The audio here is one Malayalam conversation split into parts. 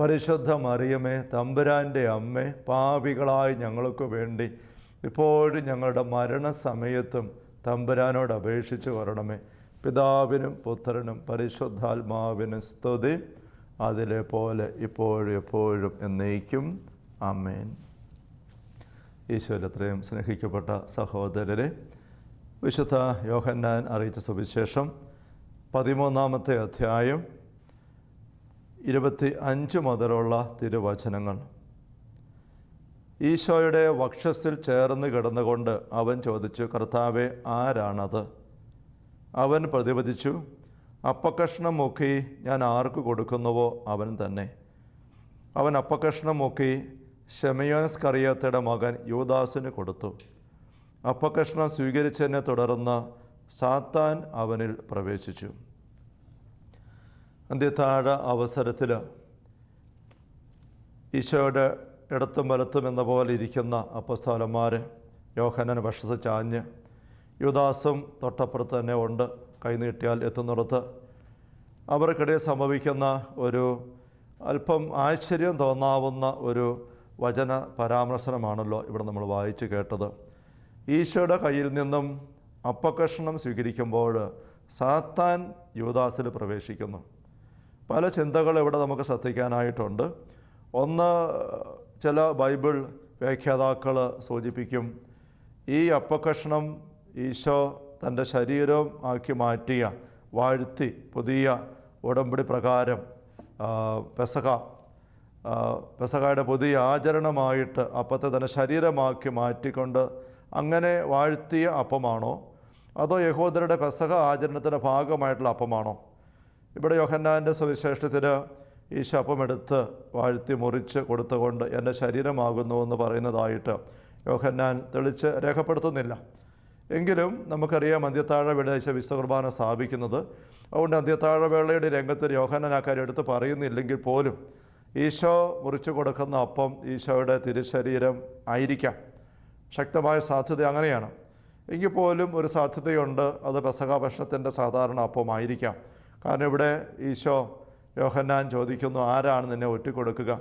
പരിശുദ്ധ മറിയമേ തമ്പുരാന്റെ അമ്മ പാപികളായി ഞങ്ങൾക്ക് വേണ്ടി ഇപ്പോഴും ഞങ്ങളുടെ മരണസമയത്തും തമ്പുരാനോട് അപേക്ഷിച്ച് വരണമേ. പിതാവിനും പുത്രനും പരിശുദ്ധാത്മാവിനും സ്തുതി. അതിലെ പോലെ ഇപ്പോഴും എപ്പോഴും എന്നേക്കും. അമ്മേൻ ഈശ്വരത്രയും സ്നേഹിക്കപ്പെട്ട സഹോദരരെ വിശുദ്ധ യോഹന്നാൻ അറിയിച്ച സുവിശേഷം പതിമൂന്നാമത്തെ അധ്യായം ഇരുപത്തി അഞ്ച് മുതലുള്ള തിരുവചനങ്ങൾ. ഈശോയുടെ വക്ഷസിൽ ചേർന്ന് കിടന്നുകൊണ്ട് അവൻ ചോദിച്ചു കർത്താവെ ആരാണത്? അവൻ പ്രതിപദിച്ചു അപ്പക്കഷ്ണം മുക്കി ഞാൻ ആർക്ക് കൊടുക്കുന്നുവോ അവൻ തന്നെ. അവൻ അപ്പക്കഷ്ണം മുക്കി ഷെമയോനസ് കറിയത്തയുടെ മകൻ യൂദാസിന് കൊടുത്തു. അപ്പക്കഷ്ണം സ്വീകരിച്ചതിനെ തുടർന്ന് സാത്താൻ അവനിൽ പ്രവേശിച്ചു. അന്ത്യത്താഴ അവസരത്തിൽ ഈശോയുടെ ഇടത്തും വലത്തും എന്ന പോലെ ഇരിക്കുന്ന അപ്പസ്തോലന്മാർ യോഹനൻ വഷസ് ചാഞ്ഞ് യുദാസും തൊട്ടപ്പുറത്ത് തന്നെ ഉണ്ട് കൈനീട്ടിയാൽ എത്തുന്നിടത്ത്. അവർക്കിടയിൽ സംഭവിക്കുന്ന ഒരു അല്പം ആശ്ചര്യം തോന്നാവുന്ന ഒരു വചന പരാമർശനമാണല്ലോ ഇവിടെ നമ്മൾ വായിച്ചു കേട്ടത്. ഈശോയുടെ കയ്യിൽ നിന്നും അപ്പകഷ്ണം സ്വീകരിക്കുമ്പോൾ സാത്താൻ യുവദാസിൽ പ്രവേശിക്കുന്നു. പല ചിന്തകൾ ഇവിടെ നമുക്ക് ശ്രദ്ധിക്കാനായിട്ടുണ്ട്. ഒന്ന് ചില ബൈബിൾ വ്യാഖ്യാതാക്കൾ സൂചിപ്പിക്കും ഈ അപ്പകഷ്ണം ഈശോ തന്റെ ശരീരം ആക്കി മാറ്റിയ വാഴ്ത്തി പുതിയ ഉടമ്പടി പ്രകാരം പെസക പെസകയുടെ പുതിയ ആചരണമായിട്ട് അപ്പത്തെ തന്നെ ശരീരമാക്കി മാറ്റിക്കൊണ്ട് അങ്ങനെ വാഴ്ത്തിയ അപ്പമാണോ? അതോ യഹോദരുടെ പെസക ആചരണത്തിന്റെ ഭാഗമായിട്ടുള്ള അപ്പമാണോ? ഇവിടെ യോഹന്നാന്റെ സുവിശേഷത്തിൽ ഈ ശപമെടുത്ത് വാഴ്ത്തി മുറിച്ച് കൊടുത്തുകൊണ്ട് എന്റെ ശരീരമാകുന്നു എന്ന് പറയുന്നതായിട്ട് യോഹന്നാൻ തെളിച്ച് രേഖപ്പെടുത്തുന്നില്ല. എങ്കിലും നമുക്കറിയാം അന്ത്യത്താഴ വേള വിശ്വകുർബാന കുർബാന സ്ഥാപിക്കുന്നത്. അതുകൊണ്ട് അന്ത്യത്താഴ വേളയുടെ രംഗത്ത് യോഹന്നാൻ ആ കാര്യം എടുത്ത് പറയുന്നില്ലെങ്കിൽ പോലും ഈശോ മുറിച്ചു കൊടുക്കുന്ന അപ്പം ഈശോയുടെ തിരുശരീരം ആയിരിക്കാം. ശക്തമായ സാധ്യത അങ്ങനെയാണ്. എങ്കിൽ പോലും ഒരു സാധ്യതയുണ്ട്. അത് പെസകാഭക്ഷണത്തിന്റെ സാധാരണ അപ്പമായിരിക്കാം. കാരണം ഇവിടെ ഈശോ യോഹന്നാൻ ചോദിക്കുന്നു ആരാണ് നിന്നെ ഒറ്റിക്കൊടുക്കുക?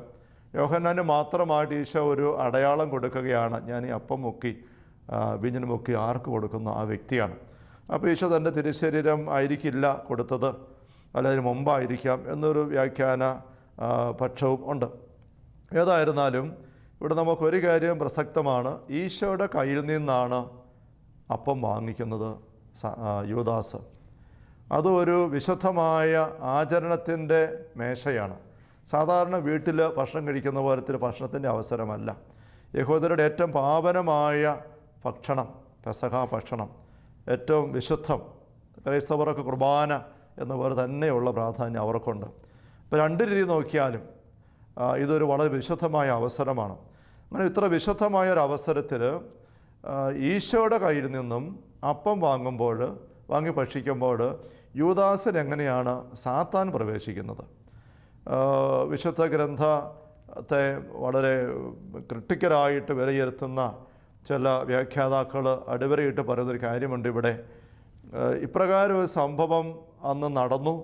യോഹന്നാന് മാത്രമായിട്ട് ഈശോ ഒരു അടയാളം കൊടുക്കുകയാണ്. ഞാൻ ഈ അപ്പം മുക്കി വിഞ്ഞിന് മുക്കി ആർക്ക് കൊടുക്കുന്നു? ആ വ്യക്തിയാണ്. അപ്പോൾ ഈശോ തന്റെ തിരുശരീരം ആയിരിക്കില്ല കൊടുത്തത് അല്ല അതിന് മുമ്പായിരിക്കാം എന്നൊരു വ്യാഖ്യാന പക്ഷവും ഉണ്ട്. ഏതായിരുന്നാലും ഇവിടെ നമുക്കൊരു കാര്യം പ്രസക്തമാണ്. ഈശോയുടെ കയ്യിൽ നിന്നാണ് അപ്പം വാങ്ങിക്കുന്നത് യുവദാസ് അത് ഒരു വിശുദ്ധമായ ആചരണത്തിന്റെ മേശയാണ്. സാധാരണ വീട്ടിൽ ഭക്ഷണം കഴിക്കുന്ന പോലത്തെ ഭക്ഷണത്തിന്റെ അവസരമല്ല. യഹൂദരുടെ ഏറ്റവും പാവനമായ ഭക്ഷണം പെസഹ ഭക്ഷണം ഏറ്റവും വിശുദ്ധം ക്രൈസ്തവർക്ക് കുർബാന എന്ന പോലെ തന്നെയുള്ള പ്രാധാന്യം അവർക്കുണ്ട്. ഇപ്പോൾ രണ്ട് രീതി നോക്കിയാലും ഇതൊരു വളരെ വിശുദ്ധമായ അവസരമാണ്. അങ്ങനെ ഇത്ര വിശുദ്ധമായ ഒരു അവസരത്തിൽ ഈശോയുടെ കയ്യിൽ നിന്നും അപ്പം വാങ്ങുമ്പോൾ വാങ്ങി ഭക്ഷിക്കുമ്പോൾ യൂദാസിന് എങ്ങനെയാണ് സാത്താൻ പ്രവേശിക്കുന്നത്? വിശുദ്ധ ഗ്രന്ഥത്തെ വളരെ ക്രിട്ടിക്കലായിട്ട് വിലയിരുത്തുന്ന ചില വ്യാഖ്യാതാക്കൾ അടിവരയിട്ട് പറയുന്നൊരു കാര്യമുണ്ട് ഇവിടെ. ഇപ്രകാരം ഒരു സംഭവം അന്ന് നടന്നു.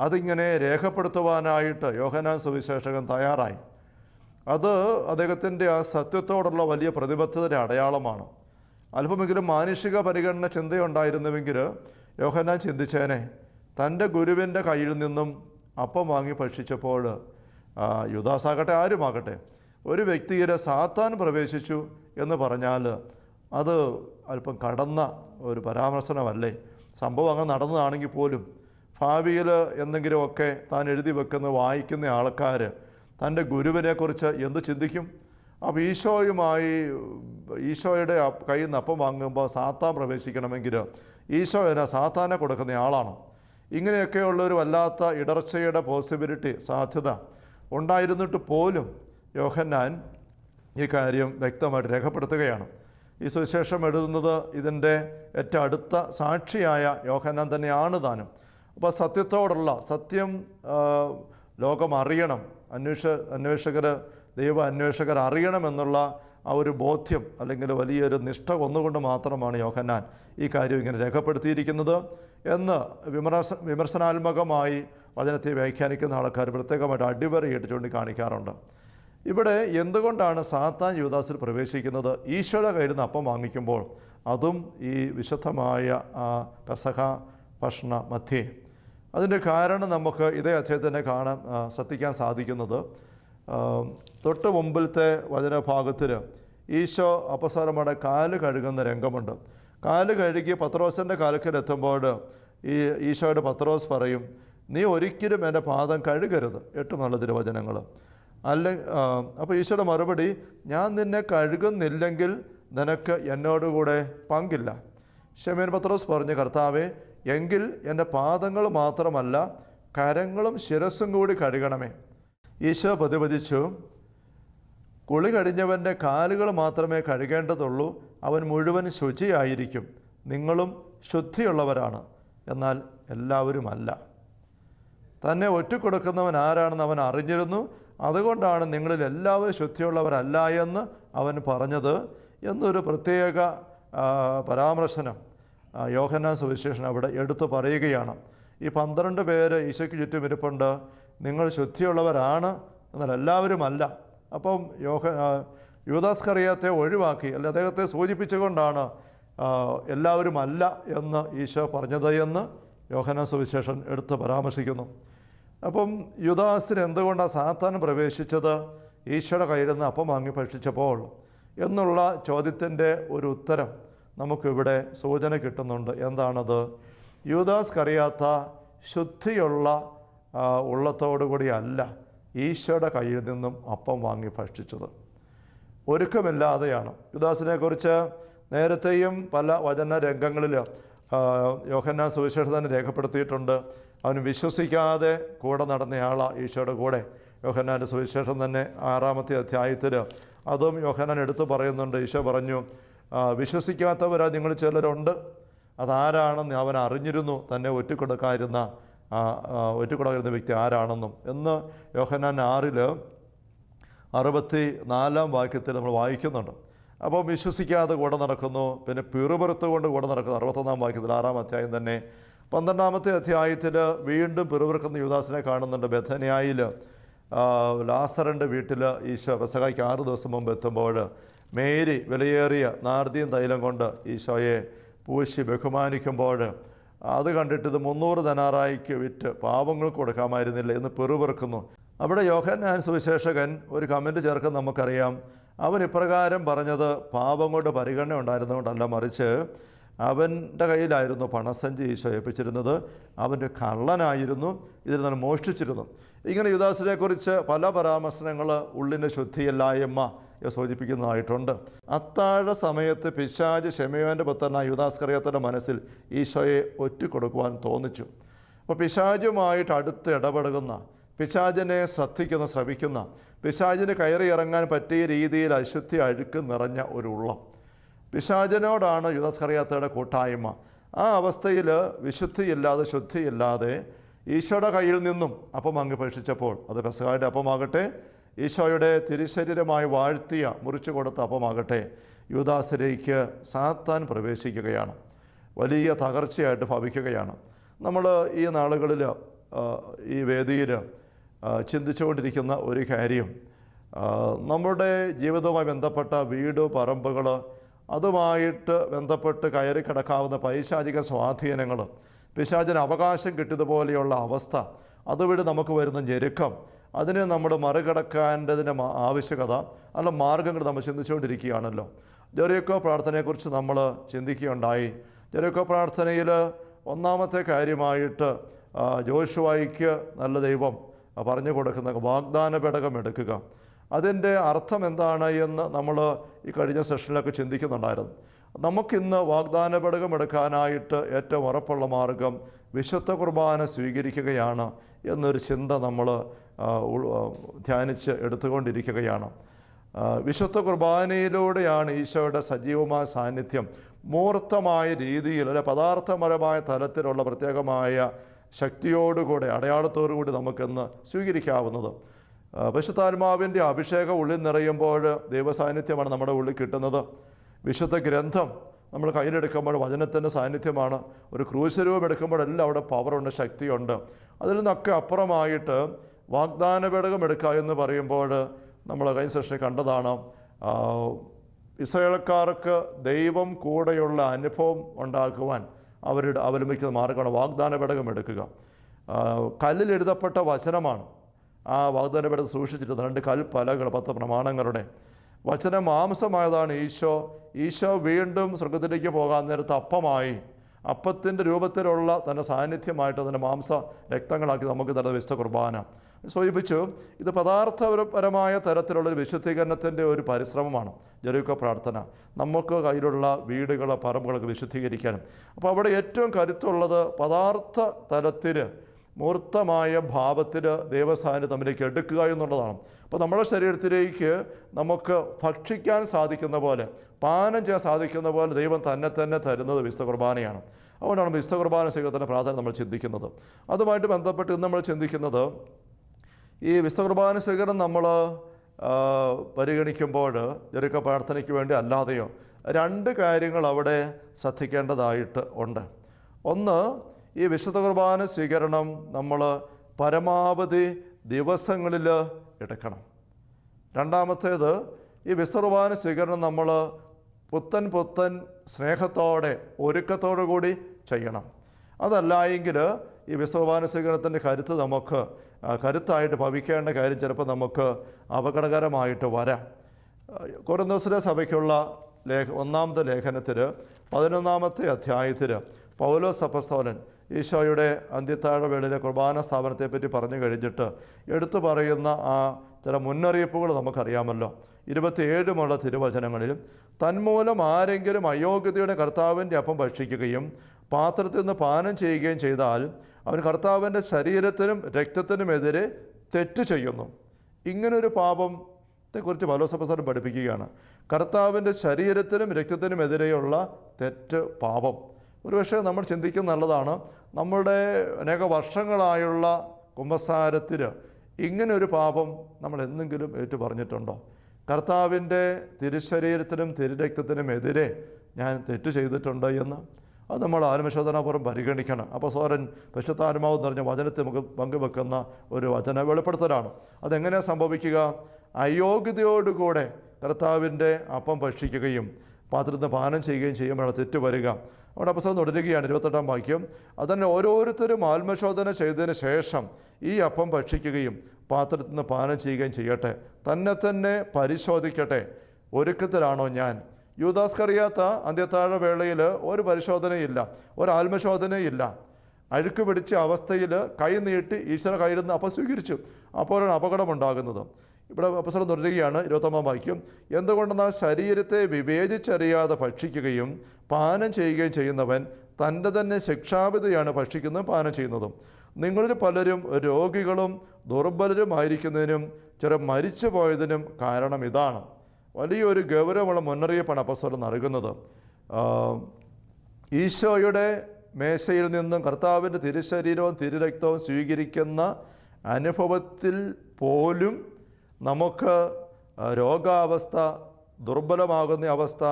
അതിങ്ങനെ രേഖപ്പെടുത്തുവാനായിട്ട് യോഹനാൻ സുവിശേഷകൻ തയ്യാറായി. അത് അദ്ദേഹത്തിന്റെ ആ സത്യത്തോടുള്ള വലിയ പ്രതിബദ്ധതയുടെ അടയാളമാണ്. അല്പമെങ്കിലും മാനുഷിക പരിഗണന ചിന്തയുണ്ടായിരുന്നുവെങ്കിൽ യോഹന്നാൻ ചിന്തിച്ചേനെ തന്റെ ഗുരുവിന്റെ കയ്യിൽ നിന്നും അപ്പം വാങ്ങി ഭക്ഷിച്ചപ്പോൾ യുദാസാകട്ടെ ആരുമാകട്ടെ ഒരു വ്യക്തിയുടെ സാത്താൻ പ്രവേശിച്ചു എന്ന് പറഞ്ഞാൽ അത് അല്പം കടന്ന ഒരു പരാമർശനമല്ലേ? സംഭവം അങ്ങ് നടന്നതാണെങ്കിൽ പോലും ഭാവിയിൽ എന്തെങ്കിലുമൊക്കെ താൻ എഴുതി വെക്കുന്ന വായിക്കുന്ന ആൾക്കാർ തന്റെ ഗുരുവിനെക്കുറിച്ച് എന്ത് ചിന്തിക്കും? അപ്പോൾ ഈശോയുമായി ഈശോയുടെ കയ്യിൽ നിന്ന് അപ്പം വാങ്ങുമ്പോൾ സാത്താൻ പ്രവേശിക്കണമെങ്കിൽ ഈശോ എന്നെ സാത്താനെ കൊടുക്കുന്ന ആളാണോ. ഇങ്ങനെയൊക്കെയുള്ള ഒരു വല്ലാത്ത ഇടർച്ചയുടെ പോസിബിലിറ്റി സാധ്യത ഉണ്ടായിരുന്നിട്ട് പോലും യോഹന്നാൻ ഈ കാര്യം വ്യക്തമായിട്ട് രേഖപ്പെടുത്തുകയാണ്. ഈ സുവിശേഷം എഴുതുന്നത് ഇതിന്റെ ഏറ്റവും അടുത്ത സാക്ഷിയായ യോഹന്നാൻ തന്നെയാണ് താനും. അപ്പോൾ സത്യത്തോടുള്ള സത്യം ലോകം അറിയണം അന്വേഷ അന്വേഷകർ ദൈവ അന്വേഷകർ അറിയണമെന്നുള്ള ആ ഒരു ബോധ്യം അല്ലെങ്കിൽ വലിയൊരു നിഷ്ഠ കൊന്നുകൊണ്ട് മാത്രമാണ് യോഹന്നാൻ ഈ കാര്യം ഇങ്ങനെ രേഖപ്പെടുത്തിയിരിക്കുന്നത് എന്ന് വിമർശ വിമർശനാത്മകമായി വചനത്തെ വ്യാഖ്യാനിക്കുന്ന ആൾക്കാർ പ്രത്യേകമായിട്ട് അടിവരയിട്ട് ചൂണ്ടിക്കാണിക്കാറുണ്ട് ഇവിടെ എന്തുകൊണ്ടാണ് സാത്താൻ യുവദാസിൽ പ്രവേശിക്കുന്നത്? ഈശോയുടെ കയ്യിൽ നിന്ന് അപ്പം വാങ്ങിക്കുമ്പോൾ അതും ഈ വിശുദ്ധമായ പെസഹ ഭക്ഷണ മധ്യേ. അതിന്റെ കാരണം നമുക്ക് ഇതേ അധ്യായത്തിനെ കാണാൻ ശ്രദ്ധിക്കാൻ സാധിക്കുന്നത്. തൊട്ട് മുമ്പിലത്തെ വചനഭാഗത്തിൽ ഈശോ അപസാരമാണ് കാൽ കഴുകുന്ന രംഗമുണ്ട്. കാൽ കഴുകി പത്രോസിന്റെ കാലക്കലെത്തുമ്പോൾ ഈ ഈശോയുടെ പത്രോസ് പറയും നീ ഒരിക്കലും എന്റെ പാദം കഴുകരുത്. എട്ട് നല്ല തിരുവചനങ്ങൾ അല്ലെ അപ്പോൾ ഈശോയുടെ മറുപടി ഞാൻ നിന്നെ കഴുകുന്നില്ലെങ്കിൽ നിനക്ക് എന്നോടുകൂടെ പങ്കില്ല. ഷെമീൻ പത്രോസ് പറഞ്ഞു കർത്താവെ എങ്കിൽ എന്റെ പാദങ്ങൾ മാത്രമല്ല കരങ്ങളും ശിരസ്സും കൂടി കഴുകണമേ. ഈശോ പ്രതിപദിച്ചു കുളി കഴിഞ്ഞവന്റെ കാലുകൾ മാത്രമേ കഴുകേണ്ടതുള്ളൂ അവൻ മുഴുവൻ ശുചിയായിരിക്കും. നിങ്ങളും ശുദ്ധിയുള്ളവരാണ്. എന്നാൽ എല്ലാവരുമല്ല. തന്നെ ഒറ്റുകൊടുക്കുന്നവൻ ആരാണെന്ന് അവൻ അറിഞ്ഞിരുന്നു. അതുകൊണ്ടാണ് നിങ്ങളിൽ എല്ലാവരും ശുദ്ധിയുള്ളവരല്ല എന്ന് അവൻ പറഞ്ഞത് എന്നൊരു പ്രത്യേക പരാമർശനം യോഹന്നാൻ സുവിശേഷൻ അവിടെ എടുത്തു പറയുകയാണ്. ഈ പന്ത്രണ്ട് പേര് ഈശോയ്ക്ക് ചുറ്റും ഇരിപ്പുണ്ട്. നിങ്ങൾ ശുദ്ധിയുള്ളവരാണ് എന്നാൽ എല്ലാവരുമല്ല. അപ്പം യോഹ ആ, കറിയാത്തെ ഒഴിവാക്കി. അല്ലെ അദ്ദേഹത്തെ സൂചിപ്പിച്ചുകൊണ്ടാണ് എല്ലാവരും അല്ല എന്ന് ഈശോ പറഞ്ഞത് എന്ന് യോഹന സുവിശേഷൻ എടുത്ത് പരാമർശിക്കുന്നു. അപ്പം യുദാസിന് എന്തുകൊണ്ടാണ് സാത്താൻ പ്രവേശിച്ചത്? ഈശോയുടെ കയ്യിൽ നിന്ന് അപ്പം വാങ്ങി ഭക്ഷിച്ചപ്പോൾ എന്നുള്ള ചോദ്യത്തിന്റെ ഒരു ഉത്തരം നമുക്കിവിടെ സൂചന കിട്ടുന്നുണ്ട്. എന്താണത്? യൂദാസ് കറിയാത്ത ശുദ്ധിയുള്ള ഉള്ളത്തോടുകൂടി അല്ല ഈശോയുടെ കയ്യിൽ നിന്നും അപ്പം വാങ്ങി ഭക്ഷിച്ചത്. ഒരുക്കമില്ലാതെയാണ്. യുദാസിനെ കുറിച്ച് നേരത്തെയും പല വചന രംഗങ്ങളിൽ യോഹന്ന സുവിശേഷ തന്നെ രേഖപ്പെടുത്തിയിട്ടുണ്ട്. അവൻ വിശ്വസിക്കാതെ കൂടെ നടന്നയാളാണ് ഈശോയുടെ കൂടെ. യോഹന്നാന്റെ സുവിശേഷം തന്നെ ആറാമത്തെ അധ്യായത്തിൽ അതും യോഹന്നാൻ എടുത്തു പറയുന്നുണ്ട്. ഈശോ പറഞ്ഞു വിശ്വസിക്കാത്തവരാ നിങ്ങൾ ചിലരുണ്ട്. അതാരാണെന്ന് അവൻ അറിഞ്ഞിരുന്നു. തന്നെ ഒറ്റക്കൊടുക്കാതിരുന്ന ആ, വ്യക്തി ആരാണെന്നും. എന്ന് യോഹന്നാൻ ആറിൽ അറുപത്തി നാലാം വാക്യത്തിൽ നമ്മൾ വായിക്കുന്നുണ്ട്. അപ്പോൾ വിശ്വസിക്കാതെ കൂടെ നടക്കുന്നു പിന്നെ പിറുപിറുത്ത് കൊണ്ട് കൂടെ നടക്കുന്നു. അറുപത്തൊന്നാം വാക്യത്തിൽ ആറാം അധ്യായം തന്നെ പന്ത്രണ്ടാമത്തെ അധ്യായത്തിൽ വീണ്ടും പിറുപിറുക്കുന്ന യുദാസിനെ കാണുന്നുണ്ട് ബഥനയായിൽ ലാസറിന്റെ വീട്ടിൽ ഈശോ പെസകായ്ക്ക് ആറ് ദിവസം മുമ്പ് എത്തുമ്പോൾ മേരി വിലയേറിയ നാർദിയും തൈലം കൊണ്ട് ഈശോയെ പൂശി ബഹുമാനിക്കുമ്പോൾ അത് കണ്ടിട്ട് ഇത് മുന്നൂറ് ധനാറായിക്ക് വിറ്റ് പാവങ്ങൾക്ക് കൊടുക്കാമായിരുന്നില്ല എന്ന് പെറുപെറുക്കുന്നു. അവിടെ യോഹന്നാൻ സുവിശേഷകൻ ഒരു കമന്റ് ചേർക്കാൻ നമുക്കറിയാം. അവൻ ഇപ്രകാരം പറഞ്ഞത് പാപം കൊണ്ട് പരിഗണന ഉണ്ടായിരുന്നതുകൊണ്ടല്ല മറിച്ച് അവന്റെ കയ്യിലായിരുന്നു പണസഞ്ചി ഈശോ ഏൽപ്പിച്ചിരുന്നത്. അവന്റെ കള്ളനായിരുന്നു ഇതിൽ നിന്ന് മോഷ്ടിച്ചിരുന്നു. ഇങ്ങനെ യുദാസിനെക്കുറിച്ച് പല പരാമർശനങ്ങൾ ഉള്ളിന്റെ ശുദ്ധിയില്ലായ്മ സൂചിപ്പിക്കുന്നതായിട്ടുണ്ട്. അത്താഴ സമയത്ത് പിശാജ് ഷെമയോന്റെ പുത്രനായ യുദാസ്കറിയത്തിന്റെ മനസ്സിൽ ഈശോയെ ഒറ്റുകൊടുക്കുവാൻ തോന്നിച്ചു. അപ്പോൾ പിശാജുമായിട്ട് അടുത്ത് ഇടപെടുന്ന പിശാചിനെ ശ്രദ്ധിക്കുന്ന ശ്രവിക്കുന്ന പിശാചിന് കയറി ഇറങ്ങാൻ പറ്റിയ രീതിയിൽ അശുദ്ധി അഴുക്ക് നിറഞ്ഞ ഒരു ഉള്ളം. പിശാചിനോടാണ് യുദ്ധസ്കറിയാത്തയുടെ കൂട്ടായ്മ. ആ അവസ്ഥയിൽ വിശുദ്ധിയില്ലാതെ ശുദ്ധിയില്ലാതെ ഈശോയുടെ കയ്യിൽ നിന്നും അപ്പം അങ്ങ് ഭക്ഷിച്ചപ്പോൾ അത് പെസകായുടെ അപ്പമാകട്ടെ ഈശോയുടെ തിരുശരീരമായി വാഴ്ത്തിയ മുറിച്ചു കൊടുത്ത അപ്പമാകട്ടെ യുദാസ്ഥിരേക്ക് സാത്താൻ പ്രവേശിക്കുകയാണ്. വലിയ തകർച്ചയായിട്ട് ഭവിക്കുകയാണ്. നമ്മൾ ഈ നാളുകളിൽ ഈ വേദിയിൽ ചിന്തിച്ചുകൊണ്ടിരിക്കുന്ന ഒരു കാര്യം. നമ്മുടെ ജീവിതവുമായി ബന്ധപ്പെട്ട വീട് പറമ്പുകൾ അതുമായിട്ട് ബന്ധപ്പെട്ട് കയറി കിടക്കാവുന്ന പൈശാചിക സ്വാധീനങ്ങൾ പിശാചിന് അവകാശം കിട്ടിയതുപോലെയുള്ള അവസ്ഥ അതുവഴി നമുക്ക് വരുന്ന ഞെരുക്കം അതിനെ നമ്മൾ മറികടക്കേണ്ടതിന്റെ ആവശ്യകത അല്ല മാർഗങ്ങൾ നമ്മൾ ചിന്തിച്ചുകൊണ്ടിരിക്കുകയാണല്ലോ. ജെറിയക്കോ പ്രാർത്ഥനയെക്കുറിച്ച് നമ്മൾ ചിന്തിക്കുകയുണ്ടായി. ജെറിയക്കോ പ്രാർത്ഥനയിൽ ഒന്നാമത്തെ കാര്യമായിട്ട് ജോഷുവായിക്ക് നല്ല ദൈവം പറഞ്ഞു കൊടുക്കുന്ന വാഗ്ദാന പേടകം എടുക്കുക. അതിന്റെ അർത്ഥം എന്താണ് എന്ന് നമ്മൾ ഈ കഴിഞ്ഞ സെഷനിലൊക്കെ ചിന്തിക്കുന്നുണ്ടായിരുന്നു. നമുക്കിന്ന് വാഗ്ദാന പേടകം എടുക്കാനായിട്ട് ഏറ്റവും ഉറപ്പുള്ള മാർഗം വിശുദ്ധ കുർബാന സ്വീകരിക്കുകയാണ് എന്നൊരു ചിന്ത നമ്മൾ ധ്യാനിച്ച് എടുത്തുകൊണ്ടിരിക്കുകയാണ്. വിശുദ്ധ കുർബാനയിലൂടെയാണ് ഈശോയുടെ സജീവമായ സാന്നിധ്യം മൂർത്തമായ രീതിയിൽ അല്ലെ പദാർത്ഥപരമായ തലത്തിലുള്ള പ്രത്യേകമായ ശക്തിയോടുകൂടെ അടയാളത്തോടുകൂടി നമുക്കിന്ന് സ്വീകരിക്കാവുന്നത്. വിശുദ്ധാത്മാവിന്റെ അഭിഷേകം ഉള്ളിൽ നിറയുമ്പോൾ ദൈവസാന്നിധ്യമാണ് നമ്മുടെ ഉള്ളിൽ കിട്ടുന്നത്. വിശുദ്ധ ഗ്രന്ഥം നമ്മൾ കയ്യിലെടുക്കുമ്പോൾ വചനത്തിന്റെ സാന്നിധ്യമാണ്. ഒരു ക്രൂശരൂപം എടുക്കുമ്പോഴെല്ലാം അവിടെ പവറുണ്ട് ശക്തിയുണ്ട്. അതിൽ നിന്നൊക്കെ അപ്പുറമായിട്ട് വാഗ്ദാന പേടകം എടുക്കുക എന്ന് പറയുമ്പോൾ നമ്മൾ കഴിഞ്ഞ സെഷൻ കണ്ടതാണ്. ഇസ്രയേൽക്കാർക്ക് ദൈവം കൂടെയുള്ള അനുഭവം ഉണ്ടാക്കുവാൻ അവരുടെ അവലംബിക്കുന്ന മാർഗമാണ് വാഗ്ദാന പേടകം എടുക്കുക കല്ലിൽ എഴുതപ്പെട്ട വചനമാണ്. ആ വാഗ്ദാന പേടകം സൂക്ഷിച്ചിരുന്നത് രണ്ട് കൽപ്പലകൾ പത്ത് പ്രമാണങ്ങളുടെ. വചനം മാംസമായതാണ് ഈശോ. ഈശോ വീണ്ടും സ്വർഗത്തിലേക്ക് പോകാൻ നേരത്ത് അപ്പമായി. അപ്പത്തിന്റെ രൂപത്തിലുള്ള തന്റെ സാന്നിധ്യമായിട്ട് അതിന്റെ മാംസ രക്തങ്ങളാക്കി നമുക്ക് തരുന്ന വിശുദ്ധ കുർബാന. സൂചിപ്പിച്ചു ഇത് പദാർത്ഥപരമായ തരത്തിലുള്ളൊരു വിശുദ്ധീകരണത്തിന്റെ ഒരു പരിശ്രമമാണ്. ജെറൂക്ക പ്രാർത്ഥന. നമുക്ക് കയ്യിലുള്ള വീടുകൾ പറമ്പുകളൊക്കെ വിശുദ്ധീകരിക്കാനും. അപ്പോൾ അവിടെ ഏറ്റവും കരുത്തുള്ളത് പദാർത്ഥ തലത്തിൽ മൂർത്തമായ ഭാവത്തിൽ ദേവസാന്നിധ്യം തമ്മിലേക്ക് എടുക്കുക എന്നുള്ളതാണ്. അപ്പോൾ നമ്മുടെ ശരീരത്തിലേക്ക് നമുക്ക് ഭക്ഷിക്കാൻ സാധിക്കുന്ന പോലെ പാനം ചെയ്യാൻ സാധിക്കുന്ന പോലെ ദൈവം തന്നെ തന്നെ തരുന്നത് വിശുദ്ധ കുർബാനയാണ് അതുകൊണ്ടാണ് വിശുദ്ധ കുർബാന സ്വീകരണത്തിന്റെ പ്രാധാന്യം നമ്മൾ ചിന്തിക്കുന്നത്. അതുമായിട്ട് ബന്ധപ്പെട്ട് ഇന്ന് നമ്മൾ ചിന്തിക്കുന്നത് ഈ വിശ്വകുർബാന സ്വീകരണം നമ്മൾ പരിഗണിക്കുമ്പോൾ ചെറുക്ക പ്രാർത്ഥനയ്ക്ക് വേണ്ടി അല്ലാതെയോ രണ്ട് കാര്യങ്ങൾ അവിടെ ശ്രദ്ധിക്കേണ്ടതായിട്ട് ഉണ്ട്. ഒന്ന് ഈ വിശുദ്ധ കുർബാന സ്വീകരണം നമ്മൾ പരമാവധി ദിവസങ്ങളിൽ എടുക്കണം. രണ്ടാമത്തേത് ഈ വിശുദ്ധ കുർബാന സ്വീകരണം നമ്മൾ പുത്തൻ പുത്തൻ സ്നേഹത്തോടെ ഒരുക്കത്തോടു കൂടി ചെയ്യണം. അതല്ല എങ്കിൽ ഈ വിശ്വകുർബാന കുർബാന സ്വീകരണത്തിന്റെ കരുത്ത് നമുക്ക് കരുത്തായിട്ട് ഭവിക്കേണ്ട കാര്യം ചിലപ്പോൾ നമുക്ക് അപകടകരമായിട്ട് വരാം. കൊറിന്തോസിലെ സഭയ്ക്കുള്ള ലേഖ ഒന്നാമത്തെ ലേഖനത്തിൽ പതിനൊന്നാമത്തെ അധ്യായത്തിൽ പൗലോ സഭസ്തോലൻ ഈശോയുടെ അന്ത്യത്താഴ വേളയിലെ കുർബാന സ്ഥാപനത്തെപ്പറ്റി പറഞ്ഞു കഴിഞ്ഞിട്ട് എടുത്തു പറയുന്ന ആ ചില മുന്നറിയിപ്പുകൾ നമുക്കറിയാമല്ലോ. ഇരുപത്തിയേഴുമുള്ള തിരുവചനങ്ങളിലും തന്മൂലം ആരെങ്കിലും അയോഗ്യതയുടെ കർത്താവിന്റെ അപ്പം ഭക്ഷിക്കുകയും പാത്രത്തിൽ നിന്ന് പാനം ചെയ്യുകയും ചെയ്താൽ അവൻ കർത്താവിന്റെ ശരീരത്തിനും രക്തത്തിനുമെതിരെ തെറ്റ് ചെയ്യുന്നു. ഇങ്ങനൊരു പാപത്തെക്കുറിച്ച് പലോസപ്പസാരം പഠിപ്പിക്കുകയാണ്. കർത്താവിന്റെ ശരീരത്തിനും രക്തത്തിനുമെതിരെയുള്ള തെറ്റ് പാപം. ഒരുപക്ഷെ നമ്മൾ ചിന്തിക്കുന്ന നല്ലതാണ് നമ്മളുടെ അനേക വർഷങ്ങളായുള്ള കുമ്പസാരത്തിൽ ഇങ്ങനൊരു പാപം നമ്മൾ എന്തെങ്കിലും ഏറ്റു പറഞ്ഞിട്ടുണ്ടോ കർത്താവിന്റെ തിരുശരീരത്തിനും തിരുരക്തത്തിനും എതിരെ ഞാൻ തെറ്റ് ചെയ്തിട്ടുണ്ട് എന്ന്. അത് നമ്മൾ ആത്മശോധനാപൂർവം പരിഗണിക്കണം. അപ്പോൾ സോരൻ പരിശുദ്ധാത്മാവ് പറഞ്ഞ വചനത്തെ നമുക്ക് പങ്കുവെക്കുന്ന ഒരു വചന വെളിപ്പെടുത്തലാണ്. അതെങ്ങനെയാണ് സംഭവിക്കുക? അയോഗ്യതയോടുകൂടെ കർത്താവിന്റെ അപ്പം ഭക്ഷിക്കുകയും പാത്രത്തിൽ നിന്ന് പാനം ചെയ്യുകയും ചെയ്യുമ്പോഴാണ് തെറ്റ് വരിക. അവിടെ പുസ്തകം തുടരുകയാണ് ഇരുപത്തെട്ടാം വാക്യം. അതന്നെ ഓരോരുത്തരും ആത്മശോധന ചെയ്തതിന് ശേഷം ഈ അപ്പം ഭക്ഷിക്കുകയും പാത്രത്തിൽ നിന്ന് പാനം ചെയ്യുകയും ചെയ്യട്ടെ. തന്നെ തന്നെ പരിശോധിക്കട്ടെ. ഒരുക്കത്തിലാണോ ഞാൻ? യൂദാസ്കറിയാത്ത അന്ത്യത്താഴ വേളയിൽ ഒരു പരിശോധനയില്ല ഒരു ആത്മശോധനയില്ല. അഴുക്ക് പിടിച്ച അവസ്ഥയിൽ കൈ നീട്ടി ഈശ്വര കയ്യിൽ നിന്ന് അപ്പം സ്വീകരിച്ചു. അപ്പോഴാണ് അപകടമുണ്ടാകുന്നത്. ഇവിടെ പുസ്തകം തുടരുകയാണ് ഇരുപത്തൊമ്പതാം വാക്യം. എന്തുകൊണ്ടെന്നാൽ ശരീരത്തെ വിവേചിച്ചറിയാതെ ഭക്ഷിക്കുകയും പാനം ചെയ്യുകയും ചെയ്യുന്നവൻ തന്റെ തന്നെ ശിക്ഷാവിധിയാണ് ഭക്ഷിക്കുന്നതും പാനം ചെയ്യുന്നതും. നിങ്ങളിൽ പലരും രോഗികളും ദുർബലരുമായിരിക്കുന്നതിനും ചില മരിച്ചു പോയതിനും കാരണം ഇതാണ്. വലിയൊരു ഗൗരവമുള്ള മുന്നറിയിപ്പാണ് അപ്പസ്വരം നൽകുന്നത്. ഈശോയുടെ മേശയിൽ നിന്നും കർത്താവിന്റെ തിരുശരീരവും തിരുരക്തവും സ്വീകരിക്കുന്ന അനുഭവത്തിൽ പോലും നമുക്ക് രോഗാവസ്ഥ ദുർബലമാകുന്ന അവസ്ഥ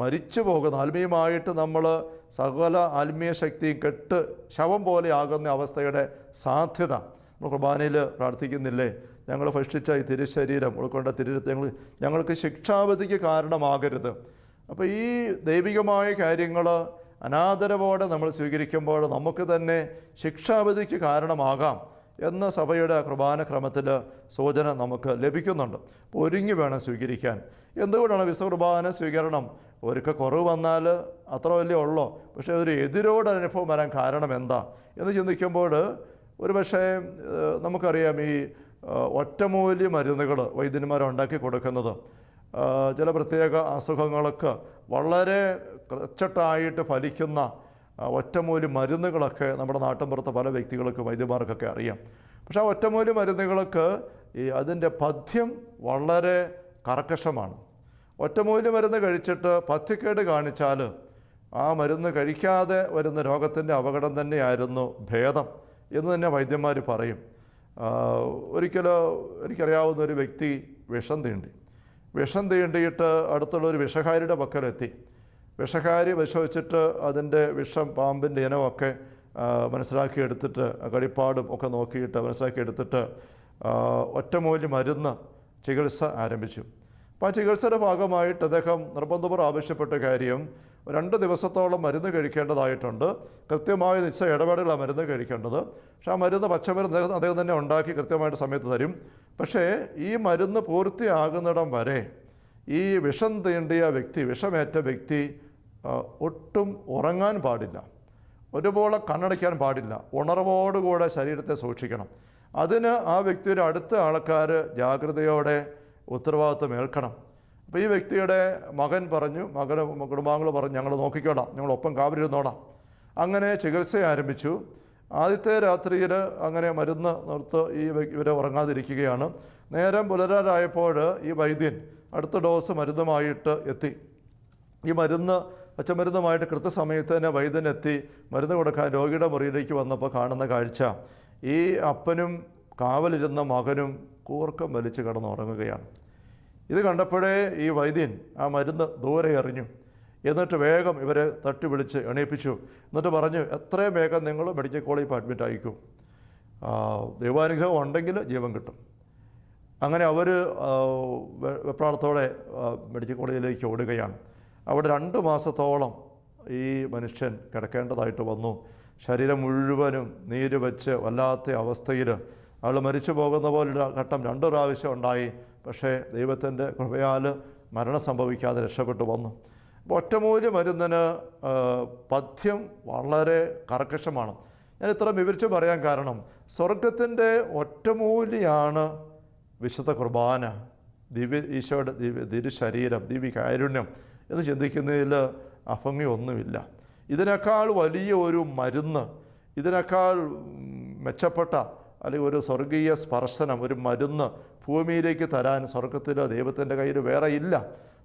മരിച്ചു പോകുന്ന ആത്മീയമായിട്ട് നമ്മൾ സകല ആത്മീയ ശക്തിയും കെട്ട് ശവം പോലെ ആകുന്ന അവസ്ഥയുടെ സാധ്യത നമ്മൾ കുർബാനയിൽ പ്രാർത്ഥിക്കുന്നില്ലേ? ഞങ്ങൾ ഭക്ഷിച്ച ഈ തിരുശരീരം ഉൾക്കൊണ്ട തിരുരത്ത് ഞങ്ങൾ ഞങ്ങൾക്ക് ശിക്ഷാവധിക്ക് കാരണമാകരുത്. അപ്പോൾ ഈ ദൈവികമായ കാര്യങ്ങൾ അനാദരവോടെ നമ്മൾ സ്വീകരിക്കുമ്പോൾ നമുക്ക് തന്നെ ശിക്ഷാവധിക്ക് കാരണമാകാം എന്ന സഭയുടെ കുർബാന ക്രമത്തിൽ സൂചന നമുക്ക് ലഭിക്കുന്നുണ്ട്. ഒരുങ്ങി വേണം സ്വീകരിക്കാൻ. എന്തുകൊണ്ടാണ് വിശ്വ കുർബാന സ്വീകരണം? ഒരുക്ക കുറവ് വന്നാൽ അത്ര വലിയ ഉള്ളോ? പക്ഷേ ഒരു എതിരോട് അനുഭവം വരാൻ കാരണം എന്താ? എന്ന് ചിന്തിക്കുമ്പോൾ ഒരു പക്ഷേ നമുക്കറിയാം ഈ ഏഹ്, ഒറ്റമൂല്യ മരുന്നുകൾ വൈദ്യന്മാർ ഉണ്ടാക്കി കൊടുക്കുന്നത്. ചില പ്രത്യേക അസുഖങ്ങൾക്ക് വളരെ കച്ചട്ടായിട്ട് ഫലിക്കുന്ന ഒറ്റമൂലി മരുന്നുകളൊക്കെ നമ്മുടെ നാട്ടിൻപുറത്ത് പല വ്യക്തികൾക്ക് വൈദ്യന്മാർക്കൊക്കെ അറിയാം. പക്ഷേ ആ ഒറ്റമൂലി മരുന്നുകൾക്ക് ഈ അതിന്റെ പഥ്യം വളരെ കർക്കശമാണ്. ഒറ്റമൂലി മരുന്ന് കഴിച്ചിട്ട് പഥ്യക്കേട് കാണിച്ചാൽ ആ മരുന്ന് കഴിക്കാതെ വരുന്ന രോഗത്തിന്റെ അപകടം തന്നെയായിരുന്നു ഭേദം എന്ന് തന്നെ വൈദ്യന്മാർ പറയും. ഒരിക്കൽ എനിക്കറിയാവുന്ന ഒരു വ്യക്തി വിഷം തീണ്ടി. വിഷം തീണ്ടിയിട്ട് അടുത്തുള്ള ഒരു വിഷകാരിയുടെ പക്കലെത്തി. വിഷകാരി പരിശോധിച്ചിട്ട് അതിന്റെ വിഷം പാമ്പിന്റെ ഇനമൊക്കെ മനസ്സിലാക്കിയെടുത്തിട്ട് കടിപ്പാടും ഒക്കെ നോക്കിയിട്ട് മനസ്സിലാക്കിയെടുത്തിട്ട് ഒറ്റമൂലി മരുന്ന് ചികിത്സ ആരംഭിച്ചു. അപ്പോൾ ആ ചികിത്സയുടെ ഭാഗമായിട്ട് അദ്ദേഹം നിർബന്ധപൂർവം ആവശ്യപ്പെട്ട കാര്യം രണ്ട് ദിവസത്തോളം മരുന്ന് കഴിക്കേണ്ടതായിട്ടുണ്ട്. കൃത്യമായ നിശ്ചയ ഇടപാടുകളാണ് മരുന്ന് കഴിക്കേണ്ടത്. പക്ഷേ ആ മരുന്ന് പച്ചമരുന്ന് അദ്ദേഹം തന്നെ ഉണ്ടാക്കി കൃത്യമായിട്ട് സമയത്ത് തരും. പക്ഷേ ഈ മരുന്ന് പൂർത്തിയാകുന്നിടം വരെ ഈ വിഷം തീണ്ടിയ വ്യക്തി വിഷമേറ്റ വ്യക്തി ഒട്ടും ഉറങ്ങാൻ പാടില്ല. ഒരുപോലെ കണ്ണടയ്ക്കാൻ പാടില്ല. ഉണർവോടുകൂടെ ശരീരത്തെ സൂക്ഷിക്കണം. അതിന് ആ വ്യക്തിയുടെ അടുത്ത ആൾക്കാർ ജാഗ്രതയോടെ ഉത്തരവാദിത്വം ഏൽക്കണം. അപ്പോൾ ഈ വ്യക്തിയുടെ മകൻ പറഞ്ഞു മകന് കുടുംബാംഗങ്ങൾ പറഞ്ഞു ഞങ്ങൾ നോക്കിക്കോടാം ഞങ്ങൾ ഒപ്പം കാവിലിരുന്നോടാം അങ്ങനെ ചികിത്സ ആരംഭിച്ചു. ആദ്യത്തെ രാത്രിയിൽ അങ്ങനെ മരുന്ന് നിർത്ത് ഈ ഇവരെ ഉറങ്ങാതിരിക്കുകയാണ്. നേരം പുലരാറായപ്പോൾ ഈ വൈദ്യൻ അടുത്ത ഡോസ് മരുന്നുമായിട്ട് എത്തി. ഈ മരുന്ന് പച്ചമരുന്നുമായിട്ട് കൃത്യസമയത്ത് തന്നെ വൈദ്യൻ എത്തി മരുന്ന് കൊടുക്കാൻ രോഗിയുടെ മുറിയിലേക്ക് വന്നപ്പോൾ കാണുന്ന കാഴ്ച. ഈ അപ്പനും കാവലിരുന്ന മകനും കൂർക്കം വലിച്ചു കിടന്നുറങ്ങുകയാണ്. ഇത് കണ്ടപ്പോഴേ ഈ വൈദ്യൻ ആ മരുന്ന് ദൂരെ എറിഞ്ഞു. എന്നിട്ട് വേഗം ഇവരെ തട്ടി വിളിച്ച് എണീപ്പിച്ചു. എന്നിട്ട് പറഞ്ഞു എത്രയും വേഗം നിങ്ങൾ മെഡിക്കൽ കോളേജിൽ അഡ്മിറ്റ് ആയിക്കും. ദൈവാനുഗ്രഹം ഉണ്ടെങ്കിൽ ജീവൻ കിട്ടും. അങ്ങനെ അവർ വെപ്രാളത്തോടെ മെഡിക്കൽ കോളേജിലേക്ക് ഓടുകയാണ്. അവിടെ രണ്ട് മാസത്തോളം ഈ മനുഷ്യൻ കിടക്കേണ്ടതായിട്ട് വന്നു. ശരീരം മുഴുവനും നീര് വെച്ച് വല്ലാത്ത അവസ്ഥയിൽ അയാൾ മരിച്ചു പോകുന്ന പോലൊരു ഘട്ടം രണ്ട് പ്രാവശ്യം ഉണ്ടായി. പക്ഷേ ദൈവത്തിന്റെ കൃപയാൽ മരണം സംഭവിക്കാതെ രക്ഷപ്പെട്ടു വന്നു. അപ്പോൾ ഒറ്റമൂല്യ മരുന്നിന് പഥ്യം വളരെ കർക്കശമാണ്. ഞാൻ ഇത്ര വിവരിച്ച് പറയാൻ കാരണം സ്വർഗത്തിന്റെ ഒറ്റമൂലിയാണ് വിശുദ്ധ കുർബാന ദിവ്യ ഈശോയുടെ ദിവ്യ തിരുശരീരം ദിവ്യ കാരുണ്യം എന്ന് ചിന്തിക്കുന്നതിൽ അഭംഗി ഒന്നുമില്ല. ഇതിനേക്കാൾ വലിയ ഒരു മരുന്ന് ഇതിനേക്കാൾ മെച്ചപ്പെട്ട അല്ലെങ്കിൽ ഒരു സ്വർഗീയ സ്പർശനം ഒരു മരുന്ന് ഭൂമിയിലേക്ക് തരാൻ സ്വർഗത്തിൽ ദൈവത്തിന്റെ കയ്യിൽ വേറെ ഇല്ല.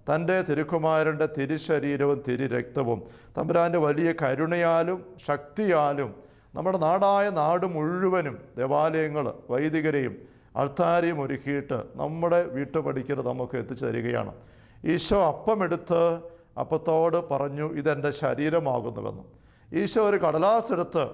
തന്റെ തിരുക്കുമാരന്റെ തിരുശരീരവും തിരുരക്തവും. തമ്പുരാന്റെ വലിയ കരുണയാലും ശക്തിയാലും നമ്മുടെ നാടായ നാട് മുഴുവനും ദേവാലയങ്ങൾ വൈദികരെയും അൾത്താരെയും ഒരുക്കിയിട്ട് നമ്മുടെ വീട്ടുപടിക്കൽ നമുക്ക് എത്തിച്ചു തരികയാണ് ഈശോ അപ്പമെടുത്ത് അപ്പത്തോട് പറഞ്ഞു ഇതെന്റെ ശരീരമാകുന്നുവെന്ന്. ഈശോ ഒരു കടലാസ് എടുത്ത്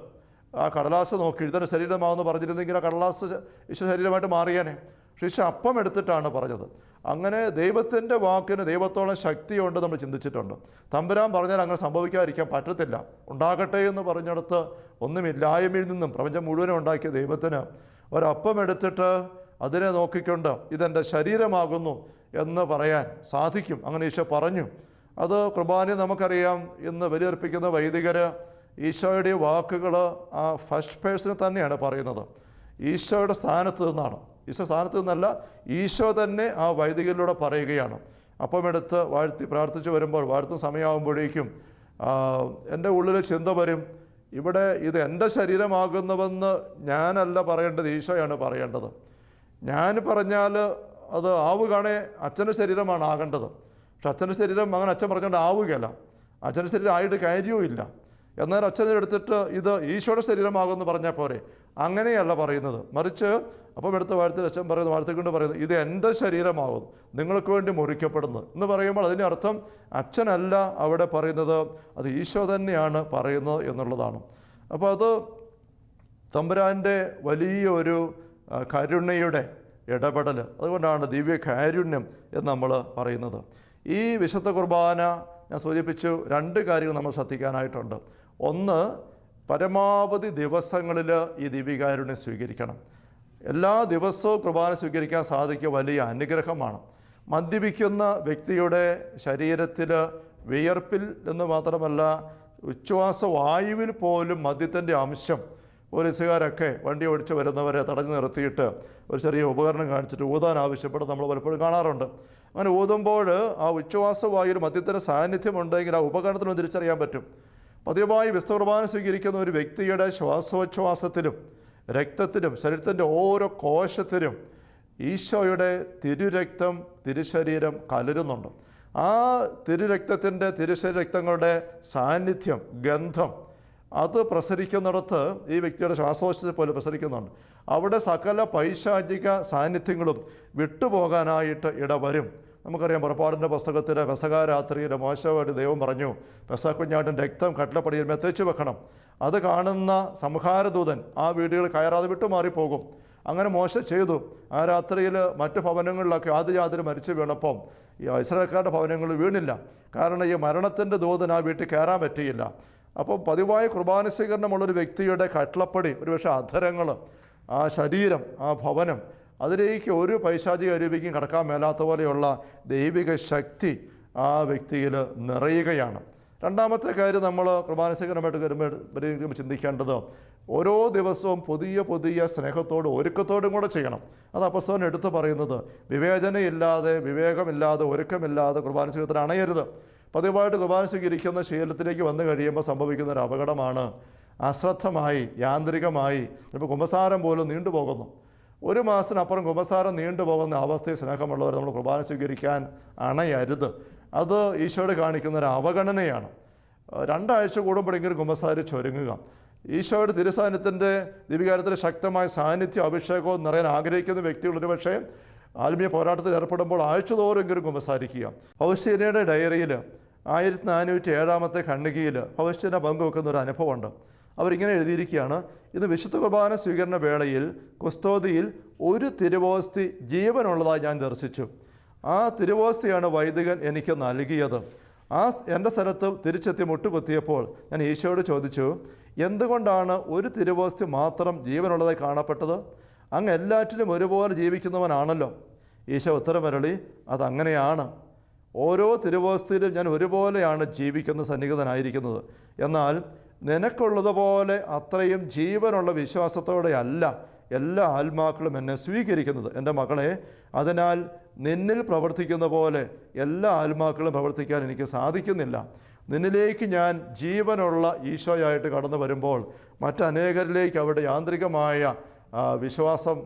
ആ കടലാസ് നോക്കി ഇതെന്റെ ശരീരമാകുന്നു പറഞ്ഞിരുന്നെങ്കിൽ ആ കടലാസ് ഈശോ ശരീരമായിട്ട് മാറിയേനെ. ഈശോ അപ്പം എടുത്തിട്ടാണ് പറഞ്ഞത്. അങ്ങനെ ദൈവത്തിന്റെ വാക്കിന് ദൈവത്തോളം ശക്തിയുണ്ട് നമ്മൾ ചിന്തിച്ചിട്ടുണ്ട്. തമ്പുരാൻ പറഞ്ഞാൽ അങ്ങനെ സംഭവിക്കാതിരിക്കാൻ പറ്റത്തില്ല. ഉണ്ടാകട്ടെ എന്ന് പറഞ്ഞിടത്ത് ഒന്നുമില്ലായ്മയിൽ നിന്നും പ്രപഞ്ചം മുഴുവനും ഉണ്ടാക്കിയ ദൈവത്തിന് ഒരപ്പം എടുത്തിട്ട് അതിനെ നോക്കിക്കൊണ്ട് ഇതെന്റെ ശരീരമാകുന്നു എന്ന് പറയാൻ സാധിക്കും. അങ്ങനെ ഈശോ പറഞ്ഞു. അത് കുർബാന നമുക്കറിയാം ഇന്ന് വലിയർപ്പിക്കുന്ന വൈദികർ ഈശോയുടെ വാക്കുകൾ ആ ഫസ്റ്റ് പേഴ്സണിൽ തന്നെയാണ് പറയുന്നത്. ഈശോയുടെ സ്ഥാനത്ത് നിന്നാണ്. ഈശോ സ്ഥാനത്ത് നിന്നല്ല ഈശോ തന്നെ ആ വൈദികരിലൂടെ പറയുകയാണ്. അപ്പം എടുത്ത് വാഴ്ത്തി പ്രാർത്ഥിച്ചു വരുമ്പോൾ വാഴ്ത്തുന്ന സമയമാകുമ്പോഴേക്കും എന്റെ ഉള്ളിൽ ചിന്ത വരും ഇവിടെ ഇത് എന്റെ ശരീരമാകുന്നുവെന്ന് ഞാനല്ല പറയേണ്ടത് ഈശോയാണ് പറയേണ്ടത്. ഞാൻ പറഞ്ഞാൽ അത് ആവുകയാണേ അച്ഛന്റെ ശരീരമാണ് ആകേണ്ടത്. പക്ഷെ അച്ഛന്റെ ശരീരം അങ്ങനെ അച്ഛൻ പറഞ്ഞുകൊണ്ട് ആവുകയല്ല. അച്ഛന്റെ ശരീരം ആയിട്ട് കാര്യവുമില്ല. എന്നാൽ അച്ഛനെ എടുത്തിട്ട് ഇത് ഈശോയുടെ ശരീരമാകുമെന്ന് പറഞ്ഞാൽ പോരെ. അങ്ങനെയല്ല പറയുന്നത്. മറിച്ച് അപ്പം എടുത്ത വാഴ്ത്തിൽ അച്ഛൻ പറയുന്നത് കൊണ്ട് പറയുന്നത് ഇത് എന്റെ ശരീരമാകുന്നു നിങ്ങൾക്ക് വേണ്ടി മുറിക്കപ്പെടുന്നത് എന്ന് പറയുമ്പോൾ അതിന്റെ അർത്ഥം അച്ഛനല്ല അവിടെ പറയുന്നത് അത് ഈശോ തന്നെയാണ് പറയുന്നത് എന്നുള്ളതാണ്. അപ്പോൾ അത് തമ്പുരാന്റെ വലിയൊരു കരുണയുടെ ഇടപെടൽ അതുകൊണ്ടാണ് ദിവ്യ കാരുണ്യം എന്ന് നമ്മൾ പറയുന്നത്. ഈ വിശുദ്ധ കുർബാന ഞാൻ സൂചിപ്പിച്ചു രണ്ട് കാര്യങ്ങൾ നമ്മൾ ശ്രദ്ധിക്കാനായിട്ടുണ്ട്. ഒന്ന് പരമാവധി ദിവസങ്ങളിൽ ഈ ദിവ്യകാരുണ്യം സ്വീകരിക്കണം. എല്ലാ ദിവസവും കുർബാന സ്വീകരിക്കാൻ സാധിക്കുക വലിയ അനുഗ്രഹമാണ്. മദ്യപിക്കുന്ന വ്യക്തിയുടെ ശരീരത്തിൽ വിയർപ്പിൽ എന്ന് മാത്രമല്ല ഉച്ഛ്വാസ വായുവിൽ പോലും മദ്യത്തിന്റെ അംശം പോലീസുകാരൊക്കെ വണ്ടി ഓടിച്ച് വരുന്നവരെ തടഞ്ഞു നിർത്തിയിട്ട് ഒരു ചെറിയ ഉപകരണം കാണിച്ചിട്ട് ഊതാൻ ആവശ്യപ്പെട്ട് നമ്മൾ പലപ്പോഴും കാണാറുണ്ട്. അങ്ങനെ ഊതുമ്പോൾ ആ ഉച്ഛ്വാസ വായുവിൽ മദ്യത്തിന്റെ സാന്നിധ്യം ഉണ്ടെങ്കിൽ ആ ഉപകരണത്തിന് തിരിച്ചറിയാൻ പറ്റും. പതിവായി വിശുദ്ധ സ്വീകരിക്കുന്ന ഒരു വ്യക്തിയുടെ ശ്വാസോച്ഛ്വാസത്തിലും രക്തത്തിലും ശരീരത്തിന്റെ ഓരോ കോശത്തിലും ഈശോയുടെ തിരുരക്തം തിരുശരീരം കലരുന്നുണ്ട്. ആ തിരുരക്തത്തിന്റെ തിരുശരീര രക്തങ്ങളുടെ സാന്നിധ്യം ഗന്ധം അത് പ്രസരിക്കുന്നിടത്ത് ഈ വ്യക്തിയുടെ ശ്വാസോച്ഛത്തെ പോലെ പ്രസരിക്കുന്നുണ്ട്. അവിടെ സകല പൈശാചിക സാന്നിധ്യങ്ങളും വിട്ടുപോകാനായിട്ട് ഇടവരും. നമുക്കറിയാം പുറപ്പാടിന്റെ പുസ്തകത്തിൽ രാത്രിയിലെ മോശമായിട്ട് ദൈവം പറഞ്ഞു പെസ കുഞ്ഞാട്ടിൻ രക്തം കട്ടിലപ്പടിയിൽ മെത്തച്ചു വെക്കണം. അത് കാണുന്ന സംഹാരദൂതൻ ആ വീടുകൾ കയറാതെ വിട്ടുമാറിപ്പോകും. അങ്ങനെ മോശ ചെയ്തു. ആ രാത്രിയിൽ മറ്റ് ഭവനങ്ങളിലൊക്കെ ആദ്യജാതിൽ മരിച്ചു വീണപ്പം ഈ ഇസ്രായേൽക്കാരുടെ ഭവനങ്ങൾ വീണില്ല. കാരണം ഈ മരണത്തിന്റെ ദൂതൻ ആ വീട്ടിൽ കയറാൻ പറ്റിയില്ല. അപ്പോൾ പതിവായ കുർബാന സ്വീകരണമുള്ളൊരു വ്യക്തിയുടെ കട്ടിളപ്പടി ഒരുപക്ഷെ അധരങ്ങൾ ആ ശരീരം ആ ഭവനം അതിലേക്ക് ഒരു പൈശാചിക അരൂപിക്കും കടക്കാൻ മേലാത്ത പോലെയുള്ള ദൈവിക ശക്തി ആ വ്യക്തിയിൽ നിറയുകയാണ്. രണ്ടാമത്തെ കാര്യം നമ്മൾ കുർബാന സ്വീകരണമായിട്ട് വരുമ്പോൾ ചിന്തിക്കേണ്ടത് ഓരോ ദിവസവും പുതിയ പുതിയ സ്നേഹത്തോടും ഒരുക്കത്തോടും കൂടെ ചെയ്യണം. അത് അപ്പസ്തവൻ എടുത്തു പറയുന്നത് വിവേചനയില്ലാതെ വിവേകമില്ലാതെ ഒരുക്കമില്ലാതെ കുർബാന സ്വീകരണത്തിന് അണയരുത്. പതിവായിട്ട് കുർബാന സ്വീകരിക്കുന്ന ശീലത്തിലേക്ക് വന്നു കഴിയുമ്പോൾ സംഭവിക്കുന്ന ഒരു അപകടമാണ് അശ്രദ്ധമായി യാന്ത്രികമായി ചിലപ്പോൾ കുമ്പസാരം പോലും നീണ്ടുപോകുന്നു. ഒരു മാസത്തിനപ്പുറം കുമ്പസാരം നീണ്ടുപോകുന്ന അവസ്ഥയിൽ സ്നേഹമുള്ളവർ നമ്മൾ കുർബാന സ്വീകരിക്കാൻ അണയരുത്. അത് ഈശോയോട് കാണിക്കുന്ന ഒരു അവഗണനയാണ്. രണ്ടാഴ്ച കൂടുമ്പോഴെങ്കിലും കുമ്പസാരി ചൊരുങ്ങുക. ഈശോയുടെ തിരുസാന്നിധ്യത്തിന്റെ ദിവികാരത്തിലെ ശക്തമായ സാന്നിധ്യം അഭിഷേകവും നിറയാൻ ആഗ്രഹിക്കുന്ന വ്യക്തികൾ ഒരു പക്ഷേ ആത്മീയ പോരാട്ടത്തിൽ ഏർപ്പെടുമ്പോൾ ആഴ്ചതോറെങ്കിലും കുമ്പസാരിക്കുക. പൗസ്റ്റീനയുടെ ഡയറിയിൽ ആയിരത്തി നാനൂറ്റി ഏഴാമത്തെ ഖണ്ഡികയിൽ പൗസ്റ്റീന പങ്കുവെക്കുന്ന ഒരു അനുഭവമുണ്ട്. അവരിങ്ങനെ എഴുതിയിരിക്കുകയാണ് ഇത് വിശുദ്ധ കുർബാന സ്വീകരണ വേളയിൽ കുസ്തോതിയിൽ ഒരു തിരുവോസ്തി ജീവനുള്ളതായി ഞാൻ ദർശിച്ചു. ആ തിരുവോസ്തിയാണ് വൈദികൻ എനിക്ക് നൽകിയത്. ആ എന്റെ സ്ഥലത്ത് തിരിച്ചെത്തി മുട്ടുകുത്തിയപ്പോൾ ഞാൻ ഈശോയോട് ചോദിച്ചു എന്തുകൊണ്ടാണ് ഒരു തിരുവോസ്തി മാത്രം ജീവനുള്ളതായി കാണപ്പെട്ടത്? അങ്ങ് എല്ലാറ്റിലും ഒരുപോലെ ജീവിക്കുന്നവനാണല്ലോ. ഈശോ ഉത്തരമരളി അതങ്ങനെയാണ്. ഓരോ തിരുവോസ്തിയിലും ഞാൻ ഒരുപോലെയാണ് ജീവിക്കുന്ന സന്നിഹിതനായിരിക്കുന്നത്. എന്നാൽ നിനക്കുള്ളതുപോലെ അത്രയും ജീവനുള്ള വിശ്വാസത്തോടെ അല്ല എല്ലാ ആത്മാക്കളും എന്നെ സ്വീകരിക്കുന്നത്. എന്റെ മകളെ അതിനാൽ നിന്നിൽ പ്രവർത്തിക്കുന്ന പോലെ എല്ലാ ആത്മാക്കളും പ്രവർത്തിക്കാൻ എനിക്ക് സാധിക്കുന്നില്ല. നിന്നിലേക്ക് ഞാൻ ജീവനുള്ള ഈശോയായിട്ട് കടന്നു വരുമ്പോൾ മറ്റനേകരിലേക്ക് അവിടെ യാന്ത്രികമായ വിശ്വാസം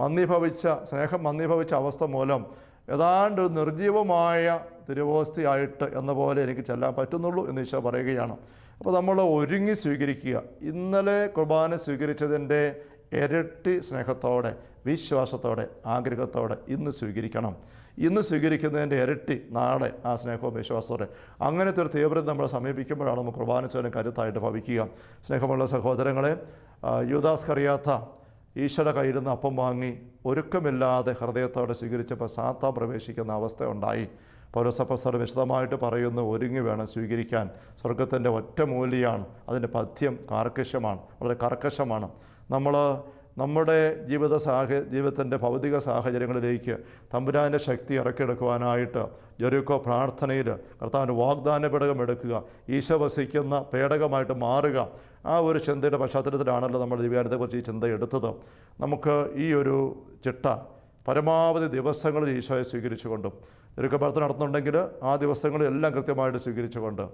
മന്ദീഭവിച്ച സ്നേഹം മന്ദീഭവിച്ച അവസ്ഥ മൂലം ഏതാണ്ട് ഒരു നിർജീവമായ തിരുവോസ്തിയായിട്ട് എന്ന പോലെ എനിക്ക് ചെല്ലാൻ പറ്റുന്നുള്ളൂ എന്ന് ഈശോ പറയുകയാണ്. അപ്പോൾ നമ്മൾ ഒരുങ്ങി സ്വീകരിക്കുക. ഇന്നലെ കുർബാന സ്വീകരിച്ചതിന്റെ ഇരട്ടി സ്നേഹത്തോടെ വിശ്വാസത്തോടെ ആഗ്രഹത്തോടെ ഇന്ന് സ്വീകരിക്കണം. ഇന്ന് സ്വീകരിക്കുന്നതിന്റെ ഇരട്ടി നാളെ ആ സ്നേഹവും വിശ്വാസത്തോടെ. അങ്ങനത്തെ ഒരു തീവ്രത നമ്മളെ സമീപിക്കുമ്പോഴാണ് നമുക്ക് കുർബാന സ്വയം കരുത്തായിട്ട് ഭവിക്കുക. സ്നേഹമുള്ള സഹോദരങ്ങളെ യൂദാസ് കറിയാത്ത ഈശോയുടെ കയ്യിരുന്ന് അപ്പം വാങ്ങി ഒരുക്കമില്ലാതെ ഹൃദയത്തോടെ സ്വീകരിച്ചപ്പോൾ സാത്താൻ പ്രവേശിക്കുന്ന അവസ്ഥ ഉണ്ടായി പൗരസപ്പസ്തർ വിശദമായിട്ട് പറയുന്നു ഒരുങ്ങി വേണം സ്വീകരിക്കാൻ. സ്വർഗത്തിന്റെ ഒറ്റ മൂല്യാണ് അതിന്റെ പഥ്യം കാർക്കശമാണ് വളരെ കർക്കശമാണ്. നമ്മൾ നമ്മുടെ ജീവിത സാഹ ജീവിതത്തിന്റെ ഭൗതിക സാഹചര്യങ്ങളിലേക്ക് തമ്പുരാന്റെ ശക്തി ഇറക്കിയെടുക്കുവാനായിട്ട് ജെറിക്കോ പ്രാർത്ഥനയിൽ കർത്താവിന്റെ വാഗ്ദാന പേടകം എടുക്കുക. ഈശോ വസിക്കുന്ന പേടകമായിട്ട് മാറുക. ആ ഒരു ചിന്തയുടെ പശ്ചാത്തലത്തിലാണല്ലോ നമ്മൾ ദിവ്യാനത്തെക്കുറിച്ച് ഈ ചിന്ത എടുത്തത്. നമുക്ക് ഈ ഒരു ചിട്ട പരമാവധി ദിവസങ്ങളിൽ ഈശോയെ സ്വീകരിച്ചുകൊണ്ടും ഇതൊക്കെ പ്രാർത്ഥന നടത്തുന്നുണ്ടെങ്കിൽ ആ ദിവസങ്ങളെല്ലാം കൃത്യമായിട്ട് സ്വീകരിച്ചുകൊണ്ട്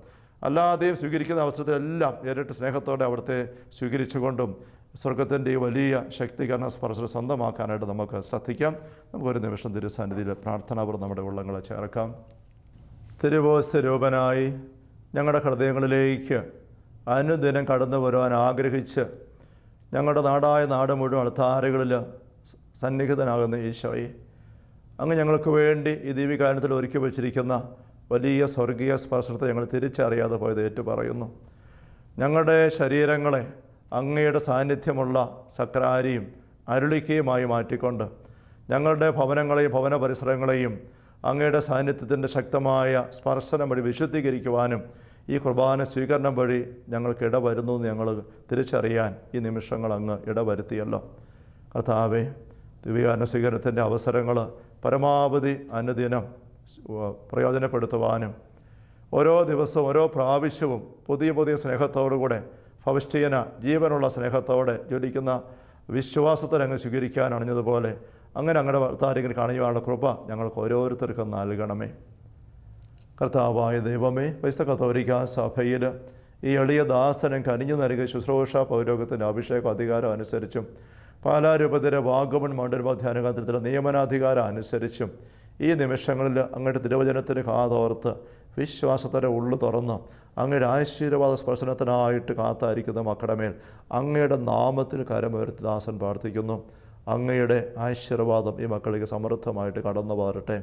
അല്ലാതെയും സ്വീകരിക്കുന്ന അവസരത്തിലെല്ലാം ഇരട്ടി സ്നേഹത്തോടെ അവിടുത്തെ സ്വീകരിച്ചുകൊണ്ടും സ്വർഗത്തിന്റെ ഈ വലിയ ശക്തീകരണ സ്പർശനം സ്വന്തമാക്കാനായിട്ട് നമുക്ക് ശ്രദ്ധിക്കാം. നമുക്കൊരു നിമിഷം തിരുസാന്നിധിയിൽ പ്രാർത്ഥനാപൂർവം നമ്മുടെ ഉള്ളങ്ങളെ ചേർക്കാം. തിരുവോസ്ഥരൂപനായി ഞങ്ങളുടെ ഹൃദയങ്ങളിലേക്ക് അനുദിനം കടന്നു വരുവാൻ ആഗ്രഹിച്ച് ഞങ്ങളുടെ നാടായ നാട് മുഴുവൻ അൾത്താരകളിൽ സന്നിഹിതനാകുന്ന ഈശോയെ അങ്ങ് ഞങ്ങൾക്ക് വേണ്ടി ഈ ദീപികാരണത്തിൽ ഒരുക്കി വച്ചിരിക്കുന്ന വലിയ സ്വർഗീയ സ്പർശനത്തെ ഞങ്ങൾ തിരിച്ചറിയാതെ പോയത് ഏറ്റു പറയുന്നു ഞങ്ങളുടെ ശരീരങ്ങളെ അങ്ങയുടെ സാന്നിധ്യമുള്ള സക്രാരിയും അരുളിക്കയുമായി മാറ്റിക്കൊണ്ട് ഞങ്ങളുടെ ഭവനങ്ങളെയും ഭവന പരിസരങ്ങളെയും അങ്ങയുടെ സാന്നിധ്യത്തിന്റെ ശക്തമായ സ്പർശനം വഴി വിശുദ്ധീകരിക്കുവാനും ഈ കുർബാന സ്വീകരണം വഴി ഞങ്ങൾക്ക് ഇടവരുന്നു എന്ന് ഞങ്ങൾ തിരിച്ചറിയാൻ ഈ നിമിഷങ്ങൾ അങ്ങ് ഇടവരുത്തിയല്ലോ. കർത്താവേ ദിവ്യകാരണ സ്വീകരണത്തിന്റെ അവസരങ്ങൾ പരമാവധി അനുദിനം പ്രയോജനപ്പെടുത്തുവാനും ഓരോ ദിവസവും ഓരോ പ്രാവശ്യവും പുതിയ പുതിയ സ്നേഹത്തോടുകൂടെ ഭവിഷ്ഠീയന ജീവനുള്ള സ്നേഹത്തോടെ ജ്വലിക്കുന്ന വിശ്വാസത്തിൽ അങ്ങ് സ്വീകരിക്കാൻ അണിഞ്ഞതുപോലെ അങ്ങനെ അങ്ങയുടെ ഭർത്താരെങ്കിൽ കാണിയുവാനുള്ള കൃപ ഞങ്ങൾക്ക് ഓരോരുത്തർക്കും നൽകണമേ. കർത്താവായ ദൈവമേ വിശുദ്ധ കത്തോലിക്ക സഭയിൽ ഈ എളിയ ദാസനം കനിഞ്ഞു നൽകിയ ശുശ്രൂഷ പൗരോഗത്തിന്റെ അഭിഷേക അധികാരം അനുസരിച്ചും പാലാരൂപത്തിന്റെ വാഗമൺ മണ്ഡലമ ധ്യാനകേന്ദ്രത്തിലെ നിയമനാധികാരം അനുസരിച്ചും ഈ നിമിഷങ്ങളിൽ അങ്ങയുടെ തിരുവചനത്തിന് കാതോർത്ത് വിശ്വാസത്തിന്റെ ഉള്ളു തുറന്ന് അങ്ങയുടെ ആശീർവാദ സ്പർശനത്തിനായിട്ട് കാത്തായിരിക്കുന്ന മക്കളുടെ മേൽ അങ്ങയുടെ നാമത്തിൽ കരമുയർത്തി ദാസൻ പ്രാർത്ഥിക്കുന്നു. അങ്ങയുടെ ആശീർവാദം ഈ മക്കളിലേക്ക് സമൃദ്ധമായിട്ട് കടന്നു പാറട്ടെ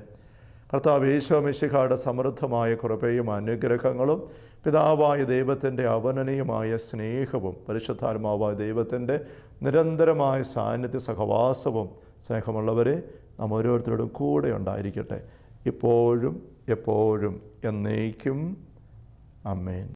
കർത്താവ് ഈശോമിശിഖയുടെ സമൃദ്ധമായ കൃപയും അനുഗ്രഹങ്ങളും പിതാവായ ദൈവത്തിന്റെ അവനനീയമായ സ്നേഹവും പരിശുദ്ധാത്മാവായ ദൈവത്തിന്റെ നിരന്തരമായ സാന്നിധ്യ സഹവാസവും സ്നേഹമുള്ളവരെ നാം ഓരോരുത്തരോടും കൂടെ ഉണ്ടായിരിക്കട്ടെ. ഇപ്പോഴും എപ്പോഴും എന്നേക്കും അമ്മേൻ